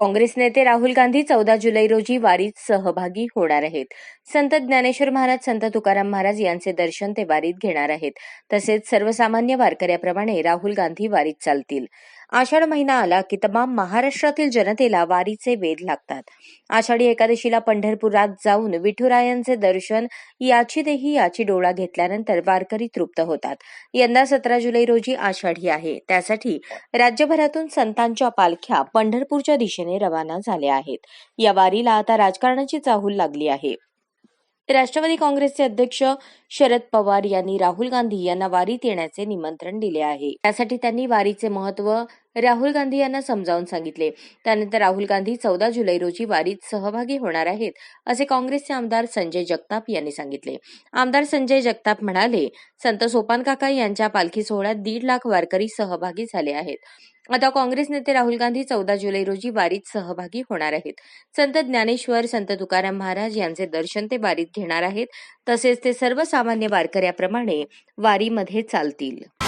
काँग्रेस नेते राहुल गांधी चौदा जुलै रोजी वारीत सहभागी होणार आहेत. संत ज्ञानेश्वर महाराज संत तुकाराम महाराज यांचे दर्शन ते वारीत घेणार आहेत. तसेच सर्वसामान्य वारकऱ्याप्रमाणे राहुल गांधी वारीत चालतील. आषाढ महिना आला की तमाम महाराष्ट्रातील जनतेला वारीचे वेध लागतात. आषाढी एकादशीला पंढरपुरात जाऊन विठुरायांचे दर्शन याची देही याची डोळा घेतल्यानंतर वारकरी तृप्त होतात. यंदा सतरा जुलै रोजी आषाढी आहे. त्यासाठी राज्यभरातून संतांच्या पालख्या पंढरपूरच्या दिशेने रवाना झाल्या आहेत. या वारीला आता राजकारणाची चाहूल लागली आहे. राष्ट्रवादी काँग्रेसचे अध्यक्ष शरद पवार यांनी राहुल गांधी यांना वारीत येण्याचे निमंत्रण दिले आहे. त्यासाठी त्यांनी वारीचे महत्त्व राहुल गांधी यांना समजावून सांगितले. त्यानंतर राहुल गांधी चौदा जुलै रोजी वारीत सहभागी होणार आहेत असे काँग्रेसचे आमदार संजय जगताप यांनी सांगितले. आमदार संजय जगताप म्हणाले संत सोपान काका यांच्या पालखी सोहळ्यात दीड लाख वारकरी सहभागी झाले आहेत. आता काँग्रेस नेते राहुल गांधी चौदा जुलै रोजी वारीत सहभागी होणार आहेत. संत ज्ञानेश्वर संत तुकाराम महाराज यांचे दर्शन ते वारीत घेणार आहेत. तसेच ते सर्वसामान्य वारकऱ्याप्रमाणे वारीमध्ये चालतील.